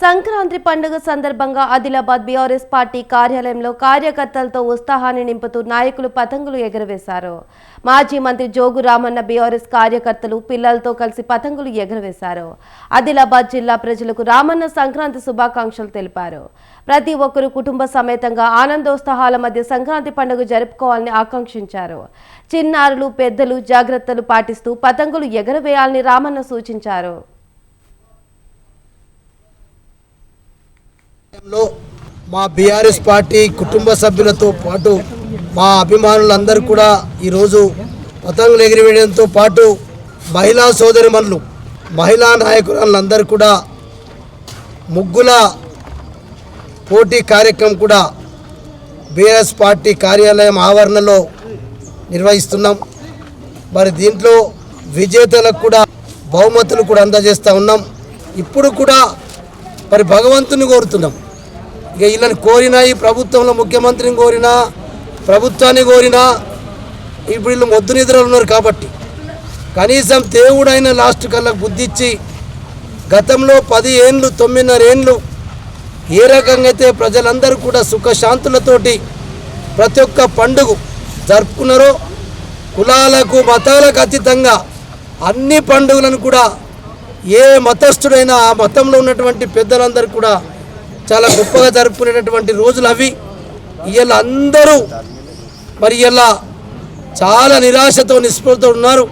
సంక్రాంతి పండుగ సందర్భంగా Adilabad BRS party కార్యాలయంలో కార్యకర్తలతో ఉత్సాహాన్ని నింపుతూ నాయకులు పతంగులు ఎగురవేశారు. మాజీ మంత్రి జోగు రామన్న బీఆర్ఎస్ కార్యకర్తలు పిల్లలతో కలిసి పతంగులు ఎగురవేశారు. ఆదిలాబాద్ జిల్లా ప్రజలకు రామన్న సంక్రాంతి శుభాకాంక్షలు తెలిపారు. ప్రతి ఒక్కరూ కుటుంబ సమేతంగా ఆనందోత్సాహాల మధ్య సంక్రాంతి పండుగ జరుపుకోవాలని ఆకాంక్షించారు. చిన్నారులు పెద్దలు జాగ్రత్తలు పాటిస్తూ పతంగులు ఎగరవేయాలని రామన్న సూచించారు. లో మా బీఆర్ఎస్ పార్టీ కుటుంబ సభ్యులతో పాటు మా అభిమానులందరూ కూడా ఈరోజు పతంగులు ఎగిరివేయడంతో పాటు మహిళా సోదరిమణులు మహిళా నాయకురాలందరూ కూడా ముగ్గుల పోటీ కార్యక్రమం కూడా బీఆర్ఎస్ పార్టీ కార్యాలయం ఆవరణలో నిర్వహిస్తున్నాం. మరి దీంట్లో విజేతలకు కూడా బహుమతులు కూడా అందజేస్తూ ఉన్నాం. ఇప్పుడు కూడా మరి భగవంతుని కోరుతున్నాం. ఇక వీళ్ళని కోరినా ఈ ప్రభుత్వంలో ముఖ్యమంత్రిని కోరినా ప్రభుత్వాన్ని కోరినా ఇప్పుడు వీళ్ళు మొద్దు నిద్రలు ఉన్నారు కాబట్టి. కనీసం దేవుడైన లాస్ట్ కల్లా బుద్ధిచ్చి గతంలో పది ఏండ్లు తొమ్మిదిన్నర ఏండ్లు ఏ రకంగా అయితే ప్రజలందరూ కూడా సుఖశాంతులతోటి ప్రతి ఒక్క పండుగ జరుపుకున్నారో కులాలకు మతాలకు అతీతంగా అన్ని పండుగలను కూడా ఏ మతస్థుడైనా ఆ మతంలో ఉన్నటువంటి పెద్దలందరూ కూడా చాలా గొప్పగా జరుపుకునేటటువంటి రోజులు అవి. ఇవాళ అందరూ మరి ఇలా చాలా నిరాశతో నిస్పృహతో ఉన్నారు.